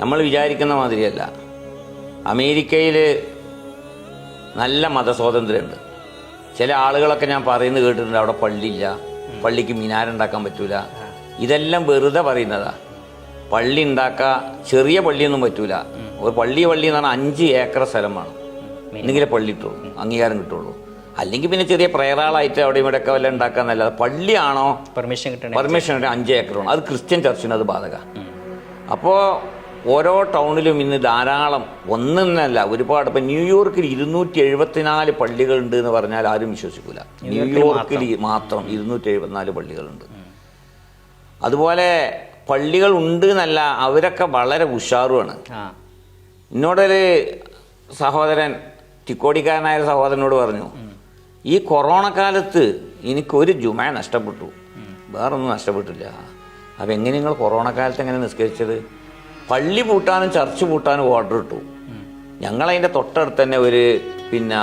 നമ്മൾ വിചാരിക്കുന്ന മാതിരിയല്ല. അമേരിക്കയിൽ നല്ല മതസ്വാതന്ത്ര്യമുണ്ട്. ചില ആളുകളൊക്കെ ഞാൻ പറയുന്നത് കേട്ടിട്ടുണ്ട് അവിടെ പള്ളിയില്ല പള്ളിക്ക് മിനാരുണ്ടാക്കാൻ പറ്റൂല. ഇതെല്ലാം വെറുതെ പറയുന്നതാ. പള്ളി ഉണ്ടാക്കുക ചെറിയ പള്ളിയൊന്നും പറ്റൂല. ഒരു പള്ളി പള്ളി എന്ന് പറഞ്ഞാൽ അഞ്ച് ഏക്കർ സ്ഥലം വേണം. എന്നെങ്കിലേ പള്ളി കിട്ടുള്ളൂ അംഗീകാരം കിട്ടുള്ളൂ. അല്ലെങ്കിൽ പിന്നെ ചെറിയ പ്രയറാളായിട്ട് അവിടെ ഇവിടെ ഒക്കെ വല്ല ഉണ്ടാക്കാന്നല്ലാതെ പള്ളിയാണോ? പെർമിഷൻ കിട്ടണം. പെർമിഷൻ കിട്ടണം. അഞ്ച് വേണം. അത് ക്രിസ്ത്യൻ ചർച്ചിന് അത് ബാധക. അപ്പോൾ ഓരോ ടൗണിലും ഇന്ന് ധാരാളം ഒന്നല്ല ഒരുപാട്. ഇപ്പം ന്യൂയോർക്കിൽ ഇരുന്നൂറ്റി എഴുപത്തിനാല് പള്ളികളുണ്ട് എന്ന് പറഞ്ഞാൽ ആരും വിശ്വസിക്കില്ല ന്യൂയോർക്കിൽ മാത്രം. ഇരുന്നൂറ്റി എഴുപത്തിനാല് പള്ളികളുണ്ട്. അതുപോലെ പള്ളികൾ ഉണ്ട് എന്നല്ല അവരൊക്കെ വളരെ ഉഷാറുമാണ്. എന്നോടൊരു സഹോദരൻ തിക്കോടിക്കാരനായ സഹോദരനോട് പറഞ്ഞു ഈ കൊറോണ കാലത്ത് എനിക്കൊരു ജുമ നഷ്ടപ്പെട്ടു. വേറൊന്നും നഷ്ടപ്പെട്ടില്ല. അപ്പം എങ്ങനെ നിങ്ങൾ കൊറോണ കാലത്ത് എങ്ങനെ നിസ്കരിച്ചത്? പള്ളി പൂട്ടാനും ചർച്ച് പൂട്ടാനും ഓർഡർ ഇട്ടു. ഞങ്ങൾ ഞങ്ങളതിന്റെ തൊട്ടടുത്ത് തന്നെ ഒരു പിന്നെ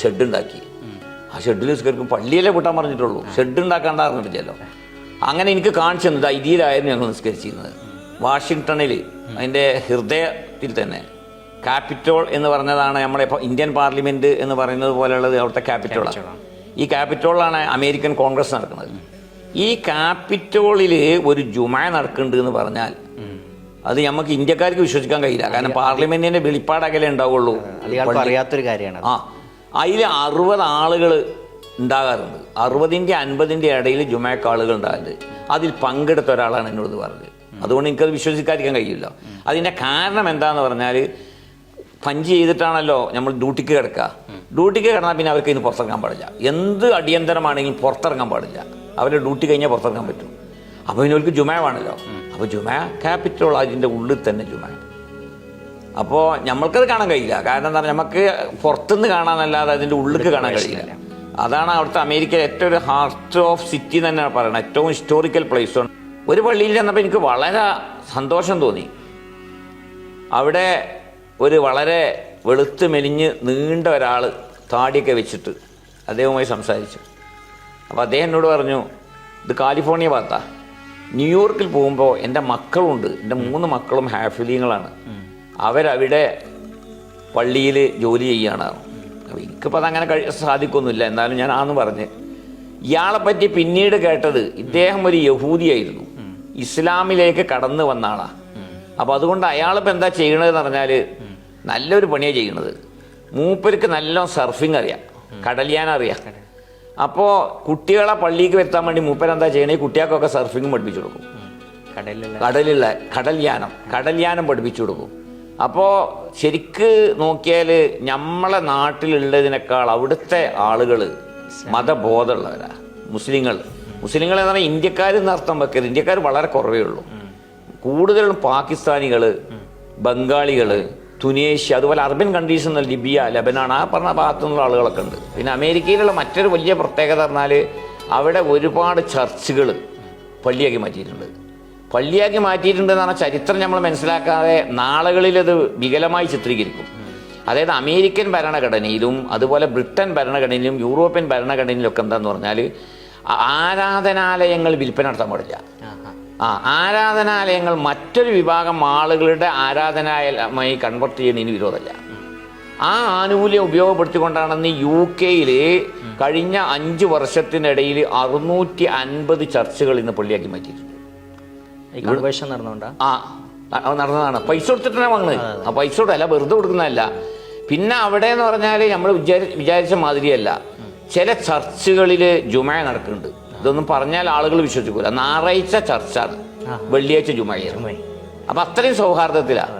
ഷെഡ് ഉണ്ടാക്കി. ആ ഷെഡിൽ നിസ്കരിക്കും പള്ളിയിലെ പൂട്ടാൻ പറഞ്ഞിട്ടുള്ളൂ. ഷെഡ് ഉണ്ടാക്കാണ്ട് അറിഞ്ഞിട്ടില്ലല്ലോ. അങ്ങനെ എനിക്ക് കാണിച്ചു തന്നത്. ഐതിയിലായിരുന്നു ഞങ്ങൾ നിസ്കരിച്ചിരുന്നത്. വാഷിങ്ടണിൽ അതിന്റെ ഹൃദയത്തിൽ തന്നെ. ക്യാപിറ്റോൾ എന്ന് പറഞ്ഞതാണ് ഇപ്പോൾ ഇന്ത്യൻ പാർലമെന്റ് എന്ന് പറയുന്നത് പോലെയുള്ളത് അവിടുത്തെ ക്യാപിറ്റോളാണ് ഈ ക്യാപിറ്റോളിലാണ് അമേരിക്കൻ കോൺഗ്രസ് നടക്കുന്നത്. ഈ ക്യാപിറ്റോളിൽ ഒരു ജുമ നടക്കുന്നുണ്ട് എന്ന് പറഞ്ഞാൽ അത് നമുക്ക് ഇന്ത്യക്കാർക്ക് വിശ്വസിക്കാൻ കഴിയില്ല. കാരണം പാർലമെന്റിന്റെ വെളിപ്പാടകലേ ഉണ്ടാവുള്ളൂ. അറിയാത്തൊരു കാര്യമാണ്. ആ അതിൽ അറുപത് ആളുകൾ ഉണ്ടാകാറുണ്ട്. അറുപതിന്റെ അൻപതിന്റെ ഇടയിൽ ജുമാക്ക ആളുകൾ ഉണ്ടാകുന്നത് അതിൽ പങ്കെടുത്ത ഒരാളാണ് എന്നോട് പറഞ്ഞത്. അതുകൊണ്ട് എനിക്കത് വിശ്വസിക്കാതിരിക്കാൻ കഴിയില്ല. അതിന്റെ കാരണം എന്താന്ന് പറഞ്ഞാൽ പഞ്ച് ചെയ്തിട്ടാണല്ലോ നമ്മൾ ഡ്യൂട്ടിക്ക് കിടക്കുക. ഡ്യൂട്ടിക്ക് കിടന്നാൽ പിന്നെ അവർക്ക് ഇന്ന് പുറത്തിറങ്ങാൻ പാടില്ല. എന്ത് അടിയന്തരമാണെങ്കിലും പുറത്തിറങ്ങാൻ പാടില്ല. അവരുടെ ഡ്യൂട്ടി കഴിഞ്ഞാൽ പുറത്തിറങ്ങാൻ പറ്റും. അപ്പോൾ പിന്നെ അവർക്ക് ജുമ വേണമല്ലോ അപ്പോൾ ജുമ ക്യാപിറ്റൽ അതിന്റെ ഉള്ളിൽ തന്നെ ജുമ. അപ്പോൾ നമ്മൾക്കത് കാണാൻ കഴിയില്ല. കാരണം എന്താ പറയുക നമുക്ക് പുറത്തുനിന്ന് കാണാനല്ലാതെ അതിന്റെ ഉള്ളിലേക്ക് കാണാൻ കഴിയില്ല. അതാണ് അവിടുത്തെ അമേരിക്കയിലെ ഏറ്റവും ഒരു ഹാർട്ട് ഓഫ് സിറ്റി എന്ന് തന്നെയാണ് പറയുന്നത് ഏറ്റവും ഹിസ്റ്റോറിക്കൽ പ്ലേസ് ആണ്. ഒരു പള്ളിയിൽ ചെന്നപ്പോൾ എനിക്ക് വളരെ സന്തോഷം തോന്നി. അവിടെ ഒരു വളരെ വെളുത്ത് മെലിഞ്ഞ് നീണ്ട ഒരാൾ താടിയൊക്കെ വെച്ചിട്ട് അദ്ദേഹവുമായി സംസാരിച്ചു. അപ്പോൾ അദ്ദേഹം എന്നോട് പറഞ്ഞു ഇത് കാലിഫോർണിയ ഭാഗത്താ. ന്യൂയോർക്കിൽ പോകുമ്പോൾ എന്റെ മക്കളുണ്ട്. എന്റെ മൂന്ന് മക്കളും ഹാഫിലിയങ്ങളാണ്. അവരവിടെ പള്ളിയിൽ ജോലി ചെയ്യാണ് അപ്പോൾ എനിക്കിപ്പോൾ അതങ്ങനെ കഴി സാധിക്കൊന്നുമില്ല. എന്നാലും ഞാൻ ആന്ന് പറഞ്ഞ്. ഇയാളെ പറ്റി പിന്നീട് കേട്ടത് ഇദ്ദേഹം ഒരു യഹൂദിയായിരുന്നു. ഇസ്ലാമിലേക്ക് കടന്നു വന്ന ആളാണ് അപ്പോൾ അതുകൊണ്ട് അയാളിപ്പോൾ എന്താ ചെയ്യണതെന്ന് പറഞ്ഞാൽ നല്ലൊരു പണിയാണ് ചെയ്യണത്. മൂപ്പർക്ക് നല്ല സർഫിങ് അറിയാം. കടലിയാൻ അറിയാം അപ്പോൾ കുട്ടികളെ പള്ളിക്ക് വരുത്താൻ വേണ്ടി മൂപ്പരെന്താ ചെയ്യണേ? കുട്ടികൾക്കൊക്കെ സർഫിങ് പഠിപ്പിച്ചു കൊടുക്കും. കടലിലുള്ള കടൽയാനം കടൽയാനം പഠിപ്പിച്ചു കൊടുക്കും. അപ്പോൾ ശരിക്ക് നോക്കിയാൽ നമ്മളെ നാട്ടിലുള്ളതിനേക്കാൾ അവിടുത്തെ ആളുകൾ മതബോധമുള്ളവരാ. മുസ്ലിങ്ങൾ. മുസ്ലിങ്ങൾ എന്ന് പറഞ്ഞാൽ ഇന്ത്യക്കാർ നർത്തം വെക്കരുത്. ഇന്ത്യക്കാർ വളരെ കുറവേ ഉള്ളൂ. കൂടുതലും പാകിസ്ഥാനികൾ ബംഗാളികൾ തുനേഷ്യ അതുപോലെ അർബൻ കൺട്രീസ് എന്ന ലിബിയ ലബനാൻ ആ പറഞ്ഞ ഭാഗത്തു നിന്നുള്ള ആളുകളൊക്കെ ഉണ്ട്. പിന്നെ അമേരിക്കയിലുള്ള മറ്റൊരു വലിയ പ്രത്യേകത പറഞ്ഞാൽ അവിടെ ഒരുപാട് ചർച്ചുകൾ പള്ളിയാക്കി മാറ്റിയിട്ടുണ്ട്. പള്ളിയാക്കി മാറ്റിയിട്ടുണ്ട് എന്ന് പറഞ്ഞാൽ ചരിത്രം നമ്മൾ മനസ്സിലാക്കാതെ നാളുകളിൽ അത് വികലമായി ചിത്രീകരിക്കും. അതായത് അമേരിക്കൻ ഭരണഘടനയിലും അതുപോലെ ബ്രിട്ടൻ ഭരണഘടനയിലും യൂറോപ്യൻ ഭരണഘടനയിലും ഒക്കെ എന്താന്ന് പറഞ്ഞാൽ ആരാധനാലയങ്ങൾ വിൽപ്പന നടത്താൻ പാടില്ല. ആ ആരാധനാലയങ്ങൾ മറ്റൊരു വിഭാഗം ആളുകളുടെ ആരാധനാലയമായി കൺവെർട്ട് ചെയ്യുന്നതിന് വിരോധമല്ല. ആ ആനുകൂല്യം ഉപയോഗപ്പെടുത്തിക്കൊണ്ടാണെന്ന് യു കെയിൽ കഴിഞ്ഞ അഞ്ച് വർഷത്തിനിടയിൽ അറുന്നൂറ്റി അൻപത് ചർച്ചുകൾ ഇന്ന് പള്ളിയാക്കി മാറ്റിയിട്ടുണ്ട്. ആ നടന്നതാണ്. പൈസ കൊടുത്തിട്ടാണ് വാങ്ങുന്നത് ആ പൈസ കൊടുത്തല്ല വെറുതെ കൊടുക്കുന്നതല്ല. പിന്നെ അവിടെ എന്ന് പറഞ്ഞാൽ നമ്മൾ വിചാരി വിചാരിച്ച മാതിരിയല്ല. ചില ചർച്ചുകളിൽ ജുമ നടക്കുന്നുണ്ട്. ഇതൊന്നും പറഞ്ഞാൽ ആളുകൾ വിശ്വസിക്കൂല. ഞായറാഴ്ച ചർച്ചാണ്. വെള്ളിയാഴ്ച ചുമ. അപ്പൊ അത്രയും സൗഹാർദ്ദത്തിലാണ്